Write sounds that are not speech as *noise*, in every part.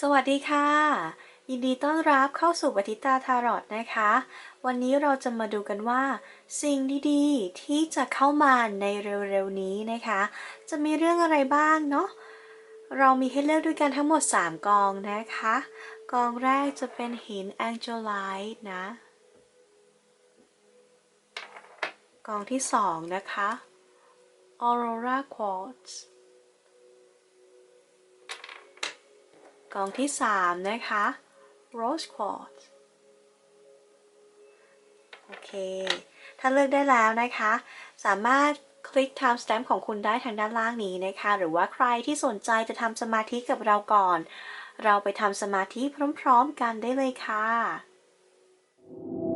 สวัสดีค่ะ ยินดีต้อนรับเข้าสู่ปฏิตาทารอตนะคะ วันนี้เราจะมาดูกันว่า สิ่งดีๆ ที่จะเข้ามาในเร็วๆนี้นะคะ จะมีเรื่องอะไรบ้างเนาะเรามีให้เลือกด้วยกันทั้งหมด 3 กองนะคะ กองแรกจะเป็นหิน Angelite นะ กองที่ 2 นะคะ Aurora Quartz กองที่ 3 นะคะ Rose Quartz โอเค ถ้าเลือกได้แล้วนะคะ สามารถคลิก time stamp ของคุณได้ทางด้านล่างนี้นะคะ หรือว่าใครที่สนใจจะทำสมาธิกับเราก่อน เราไปทำสมาธิพร้อมๆกันได้เลยค่ะ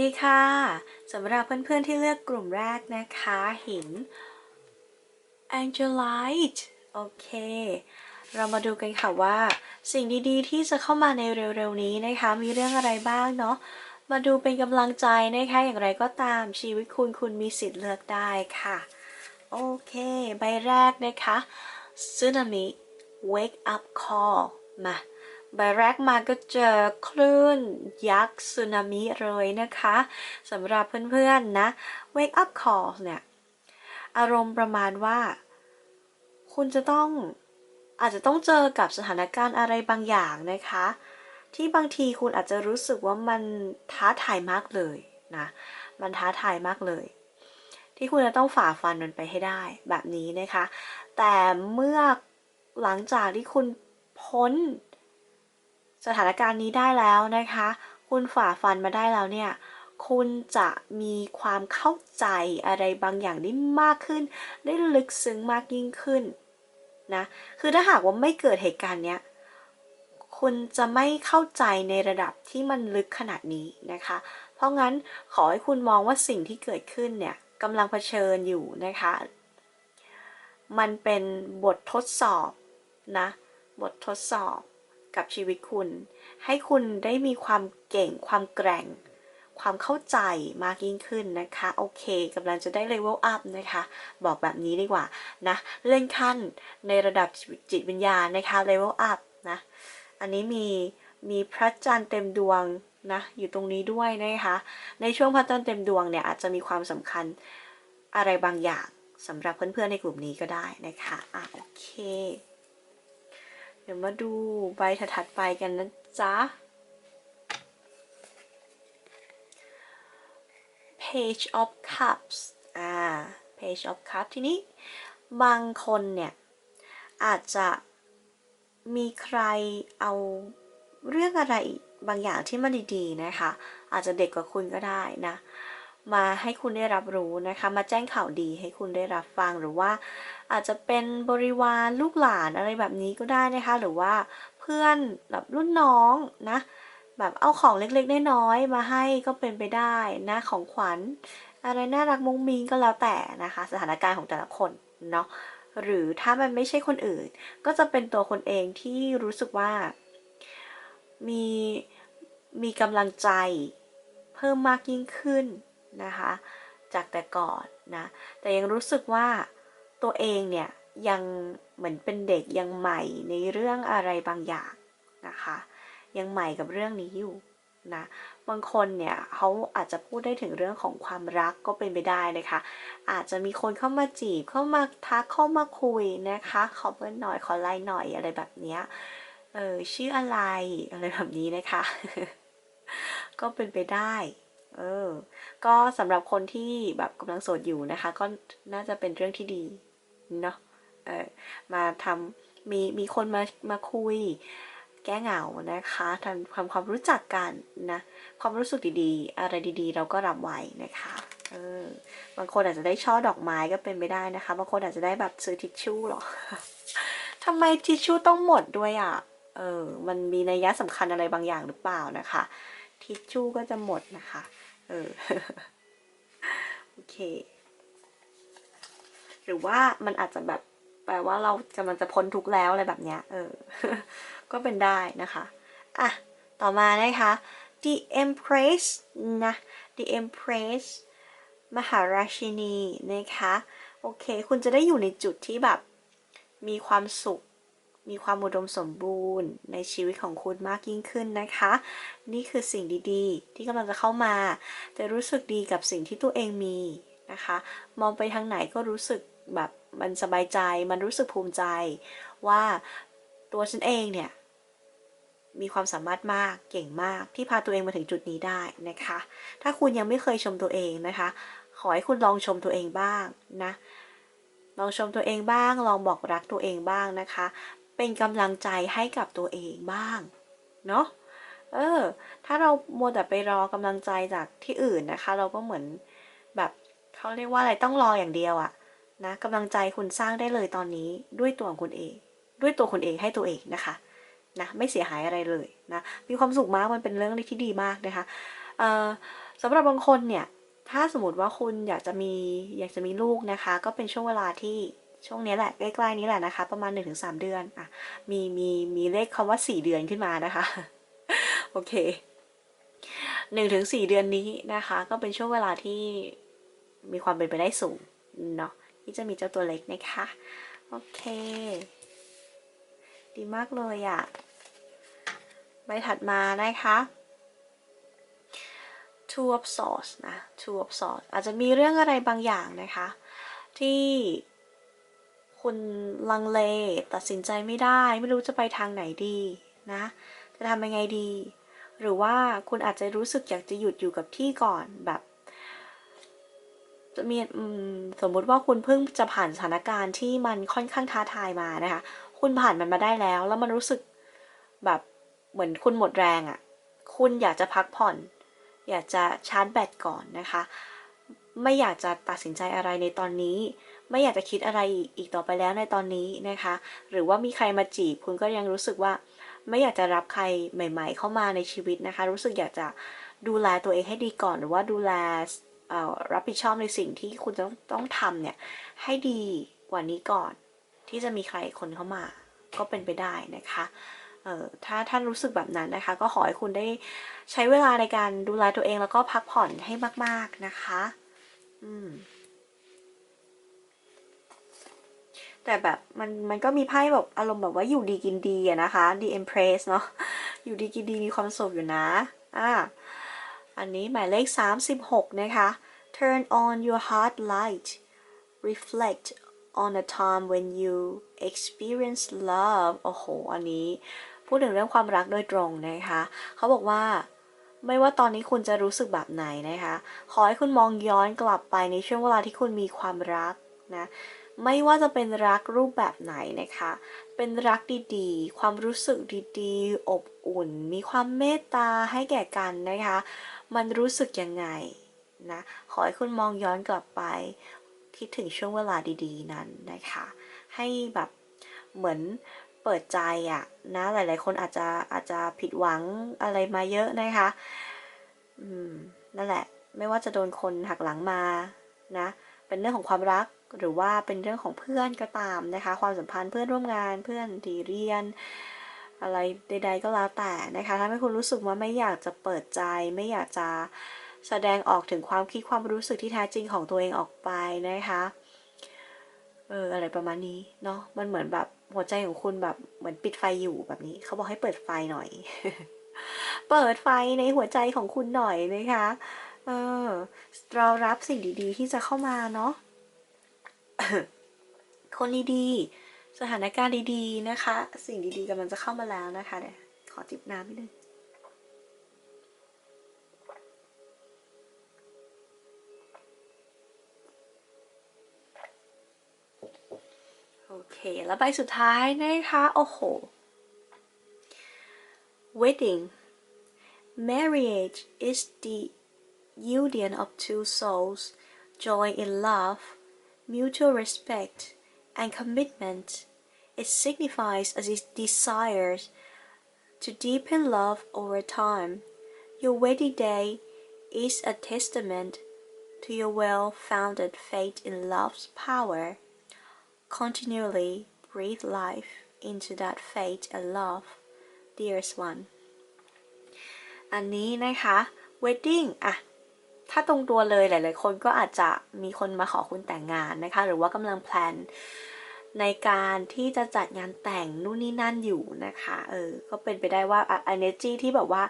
ดีค่ะสำหรับเพื่อนๆที่เลือกกลุ่มแรกนะคะหิน Angelite โอเค เรามาดูกันค่ะว่า สิ่งดีๆ ที่จะเข้ามาในเร็วๆนี้นะคะ มีเรื่องอะไรบ้างเนาะมาดูเป็นกำลังใจนะคะ อย่างไรก็ตามชีวิตคุณคุณมีสิทธิ์เลือกได้ค่ะ โอเค ใบแรกนะคะ Tsunami Wake Up Call มา ใบแรกมาก็เจอคลื่นยักษ์สึนามิเลยนะคะสำหรับเพื่อนๆนะ Wake up call เนี่ยอารมณ์ประมาณว่า คุณจะต้องอาจจะต้องเจอกับสถานการณ์อะไรบางอย่างนะคะ ที่บางทีคุณอาจจะรู้สึกว่ามันท้าทายมากเลยนะมันท้าทายมากเลย ที่คุณจะต้องฝ่าฟันมันไปให้ได้แบบนี้นะคะ แต่เมื่อหลังจากที่คุณพ้น สถานการณ์นี้ได้แล้วนะคะ คุณฝ่าฟันมาได้แล้วเนี่ยคุณจะมีความเข้าใจอะไรบางอย่างได้มากขึ้น ได้ลึกซึ้งมากยิ่งขึ้นนะคือถ้าหากว่าไม่เกิดเหตุการณ์เนี้ยคุณจะไม่เข้าใจในระดับที่มันลึกขนาดนี้นะคะ เพราะงั้นขอให้คุณมองว่าสิ่งที่เกิดขึ้นเนี่ยกำลังเผชิญอยู่นะคะ มันเป็นบททดสอบนะ บททดสอบ กับชีวิตคุณ ให้คุณได้มีความเก่งความแกร่ง ความเข้าใจมากยิ่งขึ้นนะคะ โอเคกำลังจะได้เลเวลอัพนะคะ บอกแบบนี้ดีกว่านะ เลื่อนขั้นในระดับจิตวิญญาณนะคะเลเวลอัพนะ อันนี้มีมีพระจันทร์เต็มดวงนะอยู่ตรงนี้ด้วยนะคะ ในช่วงพระจันทร์เต็มดวงเนี่ยอาจจะมีความสำคัญอะไรบางอย่างสำหรับเพื่อนๆในกลุ่มนี้ก็ได้นะคะอะโอเค ดี๋ยวมาดูใบถัดๆไปกันนะจ๊ะ Page of Cups อ่า Page of Cups ทีนี้ บางคนเนี่ย อาจจะมีใครเอาเรื่องอะไรบางอย่างที่มันดีๆนะคะ อาจจะเด็กกว่าคุณก็ได้นะ มาให้คุณได้รับรู้นะคะ มาแจ้งข่าวดีให้คุณได้รับฟังหรือว่า อาจจะเป็นบริวารลูกหลานอะไรแบบนี้ก็ได้นะคะ หรือว่าเพื่อนแบบรุ่นน้องนะแบบเอาของเล็กๆน้อยๆมาให้ก็เป็นไปได้นะของขวัญ อะไรน่ารักมุ้งมิ้งก็แล้วแต่นะคะ สถานการณ์ของแต่ละคนเนาะหรือถ้ามันไม่ใช่คนอื่น ก็จะเป็นตัวคนเองที่รู้สึกว่า มีมีกำลังใจเพิ่มมากยิ่งขึ้น นะคะ จากแต่ก่อนนะ แต่ยังรู้สึกว่าตัวเองเนี่ยยังเหมือนเป็นเด็กยังใหม่ในเรื่องอะไรบางอย่างนะคะ ยังใหม่กับเรื่องนี้อยู่นะบางคนเนี่ยเขาอาจจะพูดได้ถึงเรื่องของความรักก็เป็นไปได้นะคะ อาจจะมีคนเข้ามาจีบเข้ามาทักเข้ามาคุยนะคะ ขอเบอร์หน่อยขอไลน์หน่อยอะไรแบบเนี้ยเออชื่ออะไรอะไรแบบนี้นะคะ ก็เป็นไปได้ เออ ก็สำหรับคนที่แบบกำลังโสดอยู่นะคะ ก็น่าจะเป็นเรื่องที่ดีเนาะเออมาทำมีมีคนมามาคุย แก้เหงานะคะทำความความรู้จักกันนะความรู้สึกดีๆ อะไรดีๆ เราก็รับไว้นะคะเออบางคนอาจจะได้ช่อดอกไม้ก็เป็นไปได้นะคะ บางคนอาจจะได้แบบซื้อทิชชู่หรอทำไมทิชชู่ต้องหมดด้วยอะเออ มันมีนัยยะสำคัญอะไรบางอย่างหรือเปล่านะคะ ทิชชู่ก็จะหมดนะคะ เออ โอเค หรือว่ามันอาจจะแบบแปลว่าเรากำลังจะพ้นทุกข์แล้วอะไรแบบเนี้ย เออ ก็เป็นได้นะคะ อะ ต่อมานะคะ The Empress นะ The Empress มหาราชินีนะคะ โอเค คุณจะได้อยู่ในจุดที่แบบมีความสุข มีความอุดมสมบูรณ์ในชีวิตของคุณมากยิ่งขึ้นนะคะ นี่คือสิ่งดีๆ ที่กำลังจะเข้ามา จะรู้สึกดีกับสิ่งที่ตัวเองมีนะคะ มองไปทางไหนก็รู้สึกแบบมันสบายใจ มันรู้สึกภูมิใจ ว่าตัวฉันเองเนี่ยมีความสามารถมากเก่งมากที่พาตัวเองมาถึงจุดนี้ได้นะคะ ถ้าคุณยังไม่เคยชมตัวเองนะคะ ขอให้คุณลองชมตัวเองบ้างนะลองชมตัวเองบ้าง ลองบอกรักตัวเองบ้างนะคะ เป็นกำลังใจให้กับตัวเองบ้าง เนาะเออ ถ้าเรามัวแต่ไปรอกำลังใจจากที่อื่นนะคะ เราก็เหมือนแบบเขาเรียกว่าอะไรต้องรออย่างเดียวอะนะกำลังใจคุณสร้างได้เลยตอนนี้ด้วยตัวของคุณเอง ด้วยตัวคุณเองให้ตัวเองนะคะนะไม่เสียหายอะไรเลยนะมีความสุขมากมันเป็นเรื่องที่ดีมากนะคะเอ่อสำหรับบางคนเนี่ยถ้าสมมติว่าคุณอยากจะมีอยากจะมีลูกนะคะ ก็เป็นช่วงเวลาที่ ช่วงนี้แหละใกล้ๆนี้แหละนะคะ ประมาณ 1-3 เดือนอะมีมีมีเลขคำว่า 4 เดือนขึ้นมานะคะ โอเคหนึ่งถึงสี่เดือนนี้นะคะ ก็เป็นช่วงเวลาที่มีความเป็นไปได้สูงเนาะที่จะมีเจ้าตัวเล็กนะคะ โอเค ดีมากเลยอะ่ะใบถัดมานะคะ two of swords นะ two of swords อาจจะมีเรื่องอะไรบางอย่างนะคะ ที่ คุณลังเลตัดสินใจไม่ได้ ไม่รู้จะไปทางไหนดีนะ จะทำยังไงดี หรือว่าคุณอาจจะรู้สึกอยากจะหยุดอยู่กับที่ก่อนแบบจะมีสมมุติว่าคุณเพิ่งจะผ่านสถานการณ์ที่มันค่อนข้างท้าทายมานะคะ คุณผ่านมันมาได้แล้ว แล้วมันรู้สึกแบบเหมือนคุณหมดแรงอะ่ะ คุณอยากจะพักผ่อน อยากจะชาร์จแบตก่อนนะคะ ไม่อยากจะตัดสินใจอะไรในตอนนี้ ไม่อยากจะคิดอะไรอีกต่อไปแล้วในตอนนี้นะคะ หรือว่ามีใครมาจีบคุณก็ยังรู้สึกว่าไม่อยากจะรับใครใหม่ ๆ เข้ามาในชีวิตนะคะ รู้สึกอยากจะดูแลตัวเองให้ดีก่อน หรือว่าดูแลรับผิดชอบในสิ่งที่คุณต้องต้องทำเนี่ยให้ดีกว่านี้ก่อน ที่จะมีใครคนเข้ามาก็เป็นไปได้นะคะถ้าท่านรู้สึกแบบนั้นนะคะ ก็ขอให้คุณได้ใช้เวลาในการดูแลตัวเองแล้วก็พักผ่อนให้มาก ๆนะคะ อืม แต่แบบมันมันก็มีไพ่แบบอารมณ์แบบว่าอยู่ดีกินดีอะนะคะ The Empress เนาะอยู่ดีกินดีมีความสุขอยู่นะอ่าอันนี้หมายเลข 36 นะคะ Turn on your heart light reflect on a time when you experience love โอ้โห อันนี้ พูดถึงเรื่องความรักโดยตรงนะคะ เขาบอกว่าไม่ว่าตอนนี้คุณจะรู้สึกแบบไหนนะคะ ขอให้คุณมองย้อนกลับไปในช่วงเวลาที่คุณมีความรักนะ ไม่ว่าจะเป็นรักรูปแบบไหนนะคะ เป็นรักดีๆ ความรู้สึกดีๆ อบอุ่น มีความเมตตาให้แก่กันนะคะ มันรู้สึกยังไงนะ ขอให้คุณมองย้อนกลับไป คิดถึงช่วงเวลาดีๆ นั้นนะคะ ให้แบบเหมือนเปิดใจอะนะ หลายๆ คนอาจจะอาจจะผิดหวังอะไรมาเยอะนะคะ อืม นั่นแหละ ไม่ว่าจะโดนคนหักหลังมา นะ เป็นเรื่องของความรัก หรือว่าเป็นเรื่องของเพื่อนก็ตามนะคะ ความสัมพันธ์เพื่อนร่วมงานเพื่อนที่เรียน อะไรใด ๆ ก็แล้วแต่นะคะถ้าให้คุณรู้สึกว่าไม่อยากจะเปิดใจ ไม่อยากจะแสดงออกถึงความคิดความรู้สึกที่แท้จริงของตัวเองออกไปนะคะเอออะไรประมาณนี้เนาะมันเหมือนแบบหัวใจของคุณแบบเหมือนปิดไฟอยู่แบบนี้ เขาบอกให้เปิดไฟหน่อย เปิดไฟในหัวใจของคุณหน่อยนะคะเออเรารับสิ่งดีๆ ที่จะเข้ามาเนาะ คนดีๆ สถานการณ์ดีๆนะคะ สิ่งดีๆกำลังจะเข้ามาแล้วนะคะเดี๋ยขอจิบน้ำนิดนึงโอเค แล้วใบสุดท้ายนะคะ โอ้โห wedding marriage is the union of two souls joy in love mutual respect and commitment it signifies a desire to deepen love over time your wedding day is a testament to your well-founded faith in love's power continually breathe life into that faith and love dearest one อันนี้นะคะ wedding อะ ถ้าตรงตัวเลยหลาย ๆ คนก็อาจจะมีคนมาขอคุณแต่งงานนะคะ หรือว่ากำลังแพลนในการที่จะจัดงานแต่งนู่นนี่นั่นอยู่นะคะ เออ ก็เป็นไปได้ว่าอะ energy ที่แบบว่า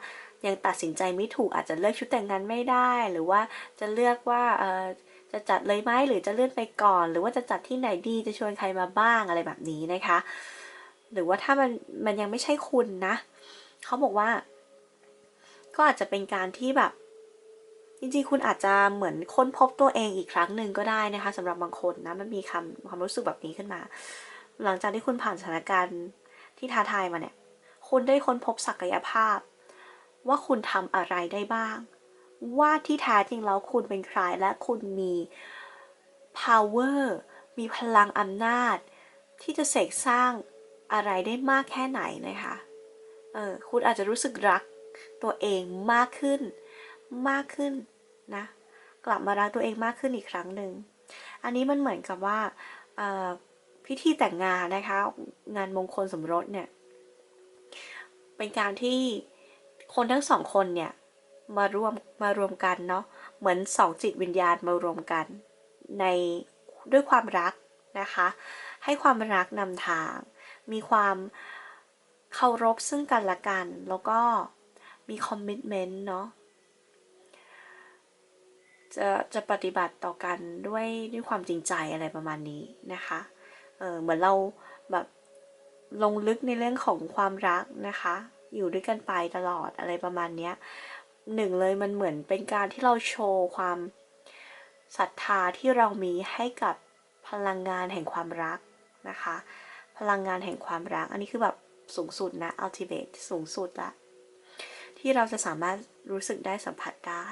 ยังตัดสินใจไม่ถูกอาจจะเลือกชุดแต่งงานไม่ได้ หรือว่าจะเลือกว่าเออจะจัดเลยไหมหรือจะเลื่อนไปก่อน หรือว่าจะจัดที่ไหนดีจะชวนใครมาบ้างอะไรแบบนี้นะคะ หรือว่าถ้ามันมันยังไม่ใช่คุณนะเขาบอกว่า ก็อาจจะเป็นการที่แบบ จริงๆ คุณอาจจะเหมือนค้นพบตัวเองอีกครั้งหนึ่งก็ได้นะคะสำหรับบางคนนะมันมีคำความรู้สึกแบบนี้ขึ้นมา หลังจากที่คุณผ่านสถานการณ์ที่ท้าทายมาเนี่ย คุณได้ค้นพบศักยภาพ ว่าคุณทำอะไรได้บ้าง ว่าที่แท้จริงแล้วคุณเป็นใครและคุณมี power มีพลังอำนาจ ที่จะเสกสร้างอะไรได้มากแค่ไหนนะคะเออคุณอาจจะรู้สึกรักตัวเองมากขึ้น มากขึ้นนะ กลับมารักตัวเองมากขึ้นอีกครั้งหนึ่ง อันนี้มันเหมือนกับว่าพิธีแต่งงานนะคะ งานมงคลสมรสเนี่ย เป็นการที่คนทั้งสองคนเนี่ยมารวมมารวมกันเนาะเหมือนสองจิตวิญญาณมารวมกัน ในด้วยความรักนะคะ ให้ความรักนำทาง มีความเคารพซึ่งกันและกัน แล้วก็มีคอมมิชเมนต์เนาะ จะจะปฏิบัติต่อกันด้วยด้วยความจริงใจอะไรประมาณนี้นะคะ เออเหมือนเราแบบลงลึกในเรื่องของความรักนะคะ อยู่ด้วยกันไปตลอดอะไรประมาณนี้หนึ่งเลยมันเหมือนเป็นการที่เราโชว์ความศรัทธาที่เรามีให้กับพลังงานแห่งความรักนะคะ พลังงานแห่งความรัก อันนี้คือแบบสูงสุดนะ ultimate สูงสุดละที่เราจะสามารถรู้สึกได้สัมผัสได้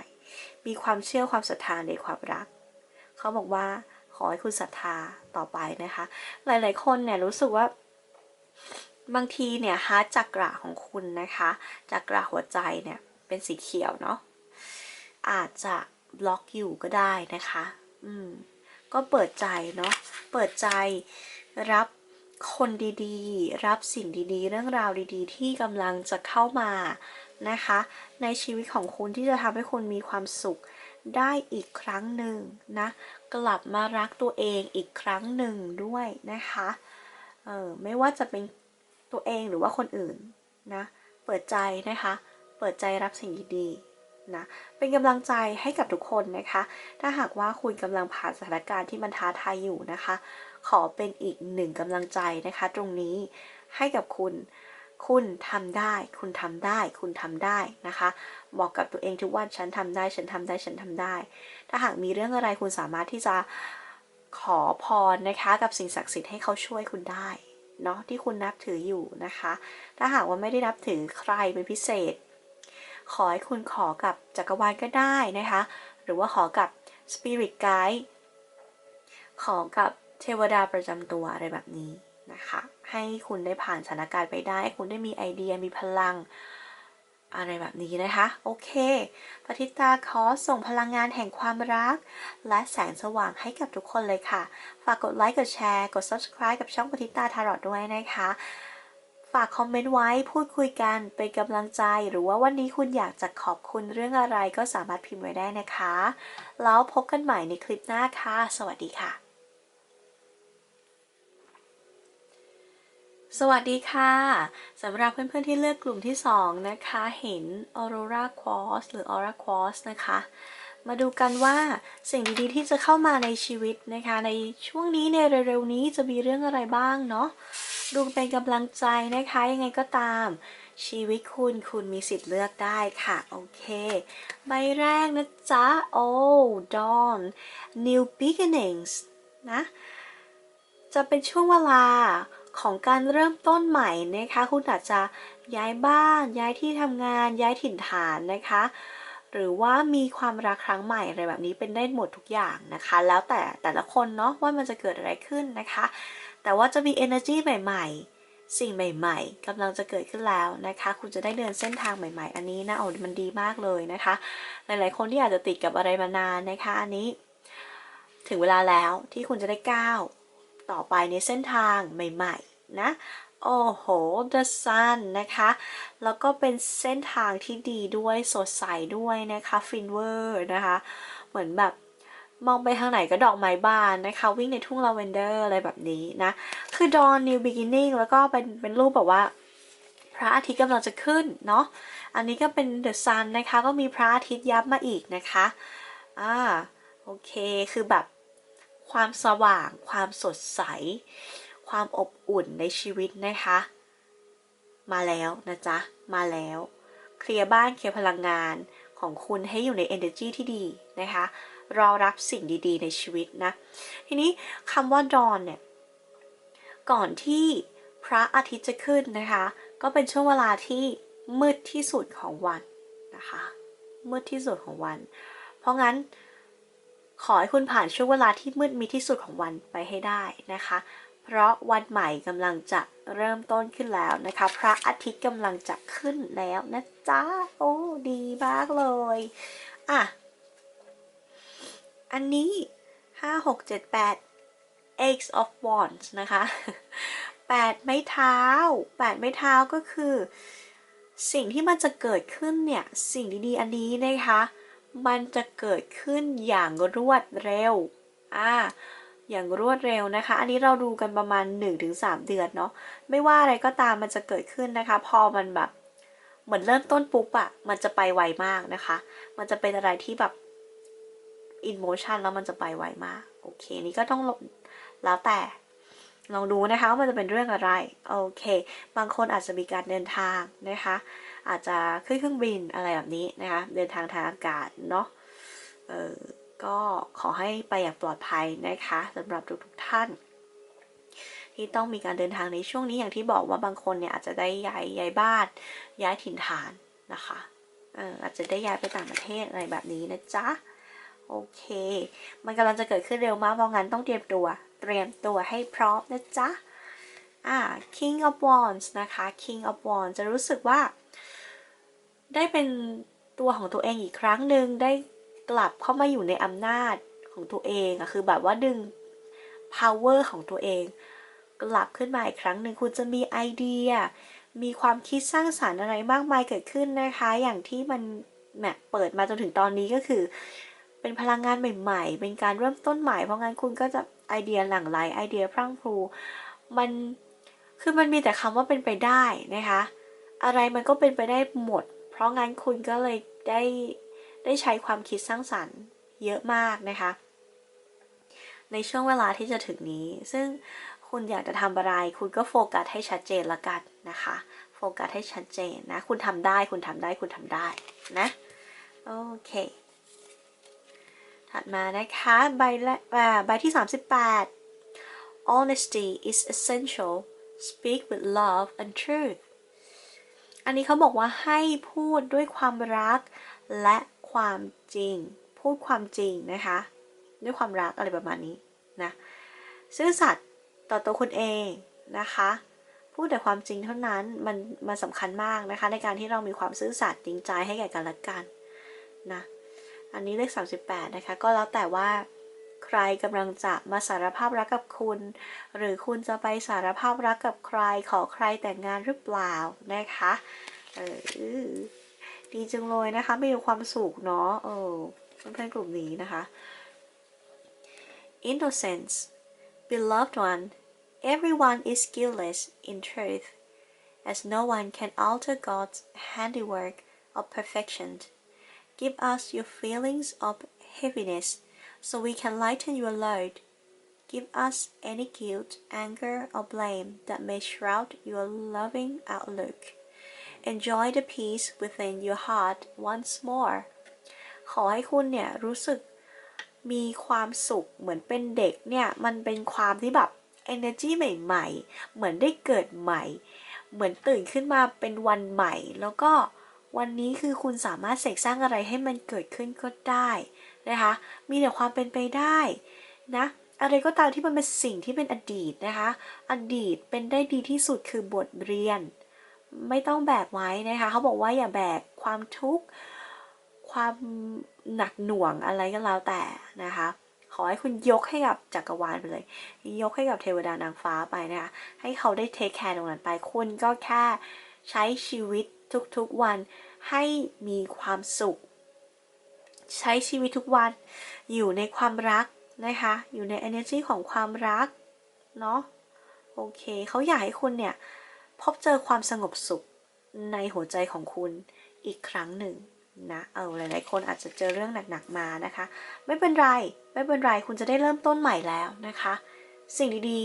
มีความเชื่อความศรัทธาในความรัก เขาบอกว่าขอให้คุณศรัทธาต่อไปนะคะ หลายๆ คนเนี่ยรู้สึกว่าบางทีเนี่ยฮาร์ดจักระของคุณนะคะจักระหัวใจเนี่ยเป็นสีเขียวเนาะอาจจะบล็อกอยู่ก็ได้นะคะ อืม ก็เปิดใจเนาะเปิดใจรับคนดีๆ รับสิ่งดีๆ เรื่องราวดีๆ ที่กำลังจะเข้ามา นะคะ ในชีวิตของคุณที่จะทำให้คุณมีความสุขได้อีกครั้งหนึ่งนะ กลับมารักตัวเองอีกครั้งหนึ่งด้วยนะคะเออไม่ว่าจะเป็นตัวเองหรือว่าคนอื่นนะ เปิดใจนะคะ เปิดใจรับสิ่งดีๆนะ เป็นกำลังใจให้กับทุกคนนะคะ ถ้าหากว่าคุณกำลังผ่านสถานการณ์ที่มันท้าทายอยู่นะคะ ขอเป็นอีกหนึ่งกำลังใจนะคะ ตรงนี้ให้กับคุณ คุณทำได้ คุณทำได้ คุณทำได้นะคะ บอกกับตัวเองทุกวันฉันทำได้ ฉันทำได้ ฉันทำได้ ถ้าหากมีเรื่องอะไรคุณสามารถที่จะขอพรนะคะกับสิ่งศักดิ์สิทธิ์ให้เขาช่วยคุณได้เนาะที่คุณนับถืออยู่นะคะ ถ้าหากว่าไม่ได้นับถือใครเป็นพิเศษ ขอให้คุณขอกับจักรวาลก็ได้นะคะ หรือว่าขอกับ Spirit Guide ขอกับเทวดาประจำตัวอะไรแบบนี้นะคะ ให้คุณได้ผ่านสถานการณ์ไปได้ คุณได้มีไอเดียมีพลัง อะไรแบบนี้นะคะ โอเคปฏิตาขอส่งพลังงานแห่งความรัก และแสงสว่างให้กับทุกคนเลยค่ะ ฝากกดไลค์กดแชร์กด subscribe กับช่องปฏิตาทารอดด้วยนะคะฝากคอมเมนต์ไว้พูดคุยกันเป็นกำลังใจ หรือว่าวันนี้คุณอยากจะขอบคุณเรื่องอะไรก็สามารถพิมพ์ไว้ได้นะคะ แล้วพบกันใหม่ในคลิปหน้าค่ะ สวัสดีค่ะ สวัสดีค่ะสำหรับเพื่อนๆที่เลือกกลุ่มที่ 2 นะคะ เห็น Aurora Quartz หรือ Aura Quartz นะคะ มาดูกันว่าสิ่งดีๆที่จะเข้ามาในชีวิตนะคะ ในช่วงนี้ในเร็วๆนี้จะมีเรื่องอะไรบ้างเนาะดูเป็นกำลังใจนะคะ ยังไงก็ตาม ชีวิตคุณคุณมีสิทธิ์เลือกได้ค่ะ โอเค ใบแรกนะจ๊ะ Oh Dawn New Beginnings นะ จะเป็นช่วงเวลา ของการเริ่มต้นใหม่นะคะ คุณอาจจะย้ายบ้าน ย้ายที่ทำงาน ย้ายถิ่นฐานนะคะ หรือว่ามีความรักครั้งใหม่อะไรแบบนี้เป็นได้หมดทุกอย่างนะคะ แล้วแต่แต่ละคนเนาะว่ามันจะเกิดอะไรขึ้นนะคะ แต่ว่าจะมี energy ใหม่ ๆสิ่งใหม่ๆกำลังจะเกิดขึ้นแล้วนะคะ คุณจะได้เดินเส้นทางใหม่ๆ อันนี้นะโอ้มันดีมากเลยนะคะ หลายๆคนที่อาจจะติดกับอะไรมานานนะคะ อันนี้ ถึงเวลาแล้วที่คุณจะได้ก้าว ต่อไปในเส้นทางใหม่ๆ นะ โอ้โห the sun นะคะ แล้วก็เป็นเส้นทางที่ดีด้วยสดใสด้วยนะคะฟินเวอร์นะคะ เหมือนแบบมองไปทางไหนก็ดอกไม้บานนะคะ วิ่งในทุ่งลาเวนเดอร์อะไรแบบนี้นะ คือ dawn new beginning แล้วก็เป็นเป็นรูปแบบว่า พระอาทิตย์กำลังจะขึ้นเนาะ อันนี้ก็เป็น the sun นะคะ ก็มีพระอาทิตย์ยับมาอีกนะคะ อ่า โอเค คือแบบ ความสว่าง ความสดใส ความอบอุ่นในชีวิตนะคะ มาแล้วนะจ๊ะ มาแล้ว เคลียร์บ้านเคลียร์พลังงานของคุณให้อยู่ใน energy ที่ดีนะคะ รอรับสิ่งดีๆ ในชีวิตนะ ทีนี้คำว่า dawn เนี่ย ก่อนที่พระอาทิตย์จะขึ้นนะคะ ก็เป็นช่วงเวลาที่มืดที่สุดของวันนะคะ มืดที่สุดของวัน เพราะงั้น ขอให้คุณผ่านช่วงเวลาที่มืดมิดที่สุดของวันไปให้ได้นะคะ เพราะวันใหม่กำลังจะเริ่มต้นขึ้นแล้วนะคะ พระอาทิตย์กำลังจะขึ้นแล้วนะจ๊ะ โอ้ดีมากเลย อะ อันนี้ 5 6 7 8 X of Wands นะคะ 8 ไม้เท้า 8 ไม้เท้าก็คือ สิ่งที่มันจะเกิดขึ้นเนี่ย สิ่งดีๆ อันนี้นะคะ มันจะเกิดขึ้นอย่างรวดเร็ว อ่า อย่างรวดเร็วนะคะ อันนี้เราดูกันประมาณ 1-3 เดือนเนาะ ไม่ว่าอะไรก็ตามมันจะเกิดขึ้นนะคะ พอมันแบบ เหมือนเริ่มต้นปุ๊บอะมันจะไปไวมากนะคะ มันจะเป็นอะไรที่แบบอินโมชันแล้วมันจะไปไวมาก โอเค นี่ก็ต้องแล้วแต่ลองดูนะคะว่ามันจะเป็นเรื่องอะไร โอเค บางคนอาจจะมีการเดินทางนะคะ อาจจะขึ้นเครื่องบินอะไรแบบนี้นะคะเดินทางทางอากาศเนาะเออก็ขอให้ไปอย่างปลอดภัยนะคะสำหรับทุกๆท่าน ที่ต้องมีการเดินทางในช่วงนี้อย่างที่บอกว่าบางคนเนี่ยอาจจะได้ย้ายย้ายบ้าน ย้ายถิ่นฐานนะคะเอออาจจะได้ย้ายไปต่างประเทศอะไรแบบนี้นะจ๊ะโอเค มันกำลังจะเกิดขึ้นเร็วมากเพราะงั้นต้องเตรียมตัว เตรียมตัวให้พร้อมนะจ๊ะอ่า King of Wands นะคะ King of Wands จะรู้สึกว่า ได้เป็นตัวของตัวเองอีกครั้งหนึ่งได้กลับเข้ามาอยู่ในอำนาจของตัวเองอะคือแบบว่าดึง power ของตัวเอง กลับขึ้นมาอีกครั้งหนึ่งคุณจะมีไอเดีย มีความคิดสร้างสารรค์อะไรมากมายเกิดขึ้นนะคะ อย่างที่มันแหมเปิดมาจนถึงตอนนี้ก็คือ เป็นพลังงานใหม่ ๆ เป็นการเริ่มต้นใหม่ เพราะงั้นคุณก็จะไอเดียหลั่งไหลไอเดียพรั่งพรูมันคือมันมีแต่คำว่าเป็นไปได้นะคะ อะไรมันก็เป็นไปได้หมด เพราะงั้นคุณก็เลยได้ได้ใช้ความคิดสร้างสรรค์เยอะมากนะคะ ในช่วงเวลาที่จะถึงนี้ ซึ่งคุณอยากจะทำอะไร คุณก็โฟกัสให้ชัดเจนละกันนะคะ โฟกัสให้ชัดเจนนะ คุณทำได้ คุณทำได้ คุณทำได้นะ โอเค ถัดมานะคะ ใบและใบที่ 38 honesty is essential speak with love and truth อันนี้เขาบอกว่าให้พูดด้วยความรักและความจริง พูดความจริงนะคะ ด้วยความรักอะไรประมาณนี้นะซื่อสัตย์ต่อตัวคุณเองนะคะ พูดแต่ความจริงเท่านั้นมันมันสำคัญมากนะคะ ในการที่เรามีความซื่อสัตย์จริงใจให้แก่กันและกันนะอันนี้เลข 38 นะคะ ก็แล้วแต่ว่า ใครกำลังจะมาสารภาพรักกับคุณ หรือคุณจะไปสารภาพรักกับใคร ขอใครแต่งงานหรือเปล่านะคะเออดีจังเลยนะคะมีความสุขเนาะเออเพื่อนๆกลุ่มนี้นะคะ innocence beloved one everyone is guiltless in truth as no one can alter God's handiwork of perfection give us your feelings of heaviness so we can lighten your load give us any guilt anger or blame that may shroud your loving outlook enjoy the peace within your heart once more ขอให้คุณเนี่ยรู้สึกมีความสุขเหมือนเป็นเด็กเนี่ยมันเป็นความที่แบบ energy ใหม่ๆ เหมือนได้เกิดใหม่ เหมือนตื่นขึ้นมาเป็นวันใหม่ แล้วก็วันนี้คือคุณสามารถเสกสร้างอะไรให้มันเกิดขึ้นก็ได้ นะคะ มีแต่ความเป็นไปได้นะอะไรก็ตามที่มันเป็นสิ่งที่เป็นอดีตนะคะ อดีตเป็นได้ดีที่สุดคือบทเรียน ไม่ต้องแบกไว้นะคะ เขาบอกว่าอย่าแบกความทุกข์ ความหนักหน่วงอะไรก็แล้วแต่นะคะขขอให้คุณยกให้กับจักรวาลไปเลย ยกให้กับเทวดานางฟ้าไปนะคะ ให้เขาได้เทคแคร์ตรงนั้นไป คุณก็แค่ใช้ชีวิตทุกๆวันให้มีความสุข ใช้ชีวิตทุกวันอยู่ในความรักนะคะ อยู่ใน energy ของความรัก เนาะโอเค เขาอยากให้คุณเนี่ย พบเจอความสงบสุขในหัวใจของคุณอีกครั้งหนึ่งนะเออหลายๆ คนอาจจะเจอเรื่องหนักๆมานะคะ ไม่เป็นไรไม่เป็นไรคุณจะได้เริ่มต้นใหม่แล้วนะคะ สิ่งดี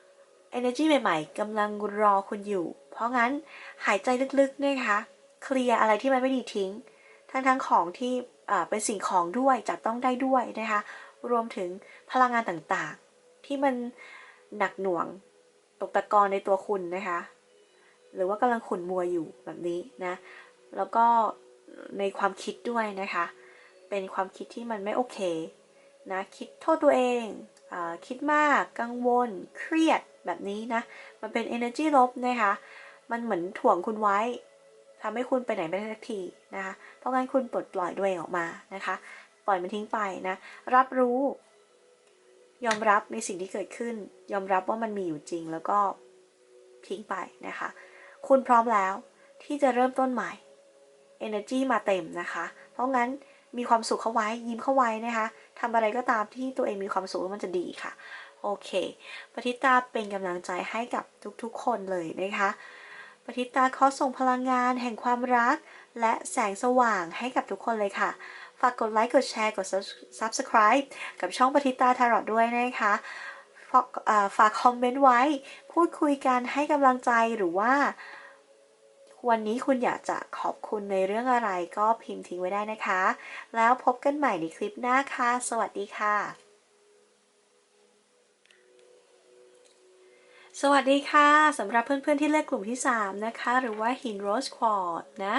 ๆ energy ใหม่ๆกำลังรอคุณอยู่ เพราะงั้นหายใจลึกๆนะคะเคลียร์อะไรที่มันไม่ดีทิ้ง ทั้งๆของที่ เป็นสิ่งของด้วยจับต้องได้ด้วยนะคะรวมถึงพลังงานต่างๆ ที่มันหนักหน่วงตกตะกอนในตัวคุณนะคะ หรือว่ากำลังขุ่นมัวอยู่แบบนี้นะแล้วก็ในความคิดด้วยนะคะ เป็นความคิดที่มันไม่โอเคนะคิดโทษตัวเองอคิดมากกังวล เครียดแบบนี้นะ มันเป็น energy ลบนะคะ มันเหมือนถ่วงคุณไว้ ทำให้คุณไปไหนไม่ได้สักทีนะคะ เพราะงั้นคุณปลดปล่อยด้วยออกมานะคะ ปล่อยมันทิ้งไปนะ รับรู้ ยอมรับในสิ่งที่เกิดขึ้น ยอมรับว่ามันมีอยู่จริงแล้วก็ทิ้งไปนะคะ คุณพร้อมแล้วที่จะเริ่มต้นใหม่ energy มาเต็มนะคะ เพราะงั้นมีความสุขเข้าไว้ยิ้มเข้าไว้นะคะทำอะไรก็ตามที่ตัวเองมีความสุขมันจะดีค่ะ โอเคปฏิตาเป็นกำลังใจให้กับทุกๆคนเลยนะคะ ปฏิตาขอส่งพลังงานแห่งความรัก และแสงสว่างให้กับทุกคนเลยค่ะ ฝากกดไลค์ กดแชร์ กด subscribe กับช่องปฏิตาทารอดด้วยนะคะฝากคอมเมนต์ไว้ พูดคุยกันให้กำลังใจหรือว่า วันนี้คุณอยากจะขอบคุณในเรื่องอะไรก็พิมพ์ทิ้งไว้ได้นะคะ แล้วพบกันใหม่ในคลิปหน้าค่ะ สวัสดีค่ะ สวัสดีค่ะสำหรับเพื่อนๆที่เลือกกลุ่มที่ 3 นะคะ หรือว่าหินโรสควอดนะ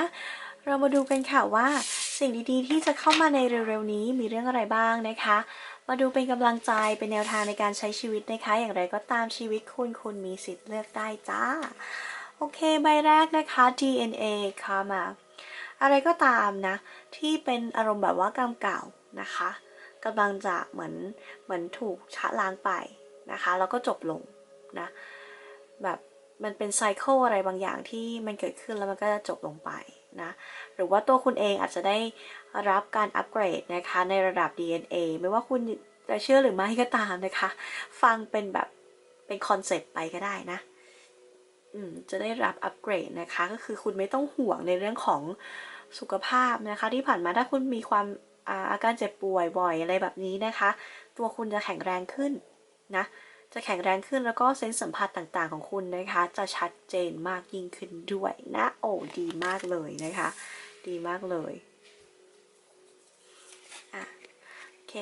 เรามาดูกันค่ะว่าสิ่งดีๆ ที่จะเข้ามาในเร็วๆนี้มีเรื่องอะไรบ้างนะคะ มาดูเป็นกำลังใจเป็นแนวทางในการใช้ชีวิตนะคะ อย่างไรก็ตามชีวิตคุณคุณมีสิทธิ์เลือกได้จ้า โอเค ใบแรกนะคะ DNA ค่ะมาอะไรก็ตามนะ ที่เป็นอารมณ์แบบว่ากำเก่านะคะกำลังจะเหมือนเหมือนถูกชะล้างไปนะคะ แล้วก็จบลง นะแบบมันเป็นไซเคิลอะไรบางอย่างที่มันเกิดขึ้นแล้วมันก็จะจบลงไปนะหรือว่าตัวคุณเองอาจจะได้รับการอัปเกรดนะคะในระดับ DNA ไม่ว่าคุณจะเชื่อหรือไม่ก็ตามนะคะ ฟังเป็นแบบเป็นคอนเซปต์ไปก็ได้นะจะได้รับอัปเกรดนะคะ ก็คือคุณไม่ต้องห่วงในเรื่องของสุขภาพนะคะ ที่ผ่านมาถ้าคุณมีความอาอาการเจ็บป่วยบ่อยอะไรแบบนี้นะคะ ตัวคุณจะแข็งแรงขึ้นนะ จะแข็งแรงขึ้นแล้วก็เซนส์สัมผัสต่างๆของคุณนะคะ จะชัดเจนมากยิ่งขึ้นด้วยนะโอ้ดีมากเลยนะคะ ดีมากเลยอะโอเค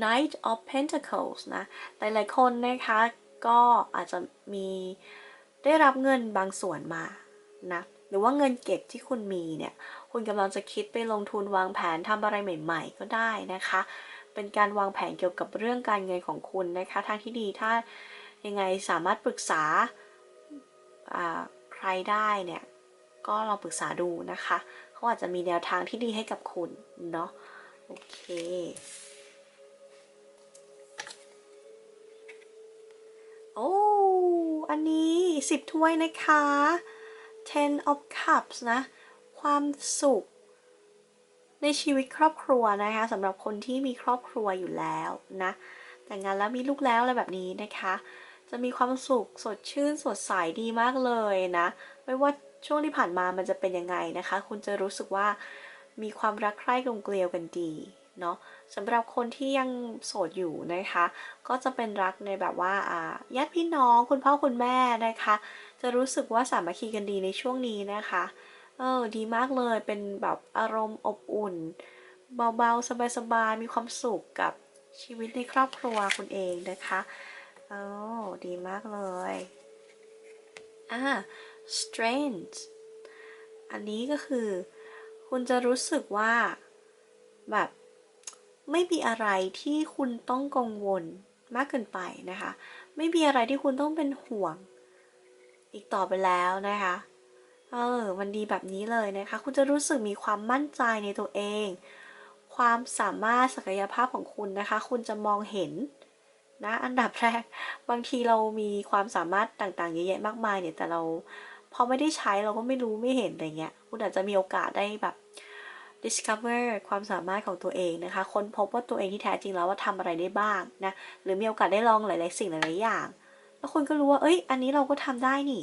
Knight of Pentacles นะ หลายๆคนนะคะ ก็อาจจะมีได้รับเงินบางส่วนมานะหรือว่าเงินเก็บที่คุณมีเนี่ย คุณกำลังจะคิดไปลงทุนวางแผนทำอะไรใหม่ ๆ ก็ได้นะคะ เป็นการวางแผนเกี่ยวกับเรื่องการเงินของคุณนะคะ ทางที่ดีถ้ายังไงสามารถปรึกษาใครได้เนี่ยก็ลองปรึกษาดูนะคะ เขาอาจจะมีแนวทางที่ดีให้กับคุณเนาะโอเค โอ้ อันนี้สิบถ้วยนะคะ ten of cups นะ ความสุข ในชีวิตครอบครัวนะคะสำหรับคนที่มีครอบครัวอยู่แล้วนะแต่งงานแล้วมีลูกแล้วอะไรแบบนี้นะคะ จะมีความสุขสดชื่นสดใสดีมากเลยนะ ไม่ว่าช่วงที่ผ่านมามันจะเป็นยังไงนะคะ คุณจะรู้สึกว่ามีความรักใคร่กลมเกลียวกันดีเนาะสำหรับคนที่ยังโสดอยู่นะคะ ก็จะเป็นรักในแบบว่าญาติพี่น้องคุณพ่อคุณแม่นะคะ จะรู้สึกว่าสามัคคีกันดีในช่วงนี้นะคะ เออ ดีมากเลย เป็นแบบอารมณ์อบอุ่น เบาๆ สบายๆ มีความสุขกับชีวิตในครอบครัวคุณเองนะคะโอ้ดีมากเลยอ่า strength อันนี้ก็คือ คุณจะรู้สึกว่าแบบไม่มีอะไรที่คุณต้องกังวลมากเกินไปนะคะ ไม่มีอะไรที่คุณต้องเป็นห่วง อีกต่อไปแล้วนะคะ เออมันดีแบบนี้เลยนะคะ คุณจะรู้สึกมีความมั่นใจในตัวเอง ความสามารถศักยภาพของคุณนะคะ คุณจะมองเห็นนะอันดับแรก บางทีเรามีความสามารถต่างๆเยอะแยะมากมายเนี่ยแต่เราพอไม่ได้ใช้เราก็ไม่รู้ไม่เห็นอะไรเงี้ย คุณอาจจะมีโอกาสได้แบบ discover ความสามารถของตัวเองนะคะ ค้นพบว่าตัวเองที่แท้จริงแล้วว่าทำอะไรได้บ้างนะ หรือมีโอกาสได้ลองหลาย ๆ สิ่งหลาย ๆ อย่าง แล้วคุณก็รู้ว่า เอ้ย อันนี้เราก็ทำได้นี่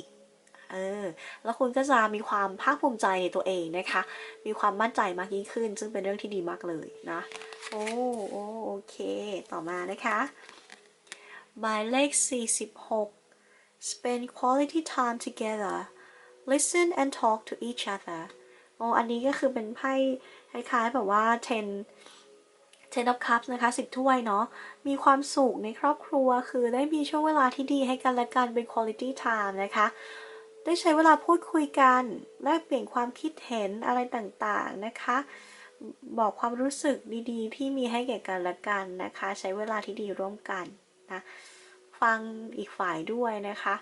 เออแล้วคุณก็จะมีความภาคภูมิใจในตัวเองนะคะ มีความมั่นใจมากยิ่งขึ้น ซึ่งเป็นเรื่องที่ดีมากเลยนะโอ้โอโอเค ต่อมานะคะหมายเลข 46 spend quality time together listen and talk to each other โอ้อันนี้ก็คือเป็นไพ่คล้ายๆแบบว่า ten ten of cups นะคะสิบถ้วยเนาะ มีความสุขในครอบครัว คือได้มีช่วงเวลาที่ดีให้กันและกันเป็น quality time นะคะ ได้ใช้เวลาพูดคุยกันแลกเปลี่ยนความคิดเห็นอะไรต่างๆนะคะ บอกความรู้สึกดีๆ ที่มีให้แก่กันและกันนะคะ ใช้เวลาที่ดีร่วมกันนะฟังอีกฝ่ายด้วยนะคะ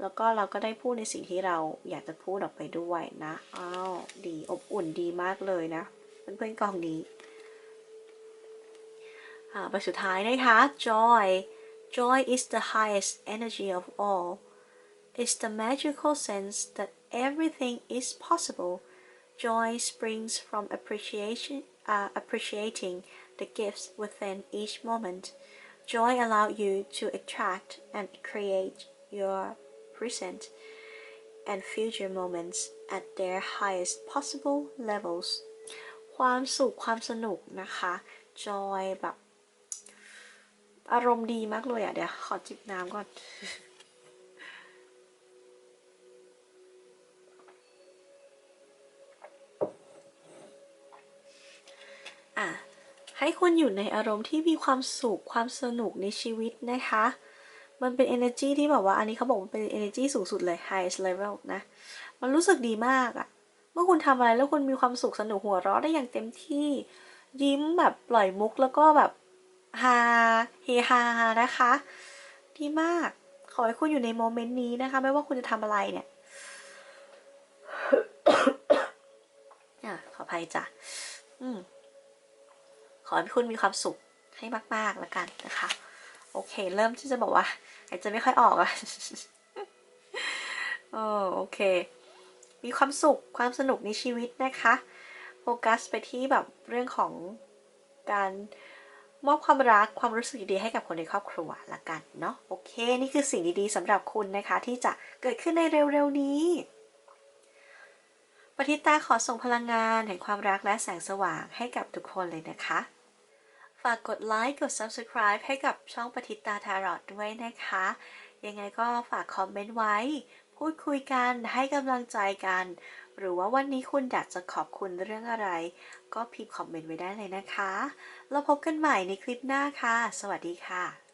แล้วก็เราก็ได้พูดในสิ่งที่เราอยากจะพูดออกไปด้วยนะอ้าวดีอบอุ่นดีมากเลยนะเพื่อนๆกองนี้อ่าใบสุดท้ายนะคะ joy joy is the highest energy of all it's the magical sense that everything is possible joy springs from appreciation uh, appreciating the gifts within each moment joy allows you to attract and create your present and future moments at their highest possible levels ความสุขความสนุกนะคะ joy แบบ อารมณ์ดีมากเลยอ่ะ เดี๋ยวขอจิบน้ำก่อน *laughs* ให้คุณอยู่ในอารมณ์ที่มีความสุขความสนุกในชีวิตนะคะ มันเป็น energy ที่แบบว่าอันนี้เขาบอกว่าเป็น energy สูงสุดเลย highest level นะ มันรู้สึกดีมากอะเมื่อคุณทำอะไรแล้วคุณมีความสุขสนุกหัวเราะได้อย่างเต็มที่ ยิ้มแบบปล่อยมุกแล้วก็แบบฮาเฮฮานะคะ ดีมาก ขอให้คุณอยู่ในโมเมนต์นี้นะคะ ไม่ว่าคุณจะทำอะไรเนี่ยอะขออภัยจ้ะ อืม ขอให้คุณมีความสุขให้มากๆแล้วกันนะคะ โอเค เริ่มที่จะบอกว่าหายใจไม่ค่อยออกอะโอ้โอเค มีความสุขความสนุกในชีวิตนะคะโฟกัสไปที่แบบเรื่องของการมอบความรักความรู้สึกดีๆให้กับคนในครอบครัวละกันเนาะโอเค นี่คือสิ่งดีๆสำหรับคุณนะคะ ที่จะเกิดขึ้นในเร็วๆนี้ปฏิตาขอส่งพลังงานแห่งความรักและแสงสว่างให้กับทุกคนเลยนะคะากกดไลค์ กด subscribe ให้กับช่องปฏิตาทารอดด้วยนะคะ ยังไงก็ฝากคอมเมนต์ไว้ พูดคุยกันให้กำลังใจกัน หรือว่าวันนี้คุณอยากจะขอบคุณเรื่องอะไร ก็พิมพ์คอมเมนต์ไว้ได้เลยนะคะเราพบกันใหม่ในคลิปหน้าค่ะ สวัสดีค่ะ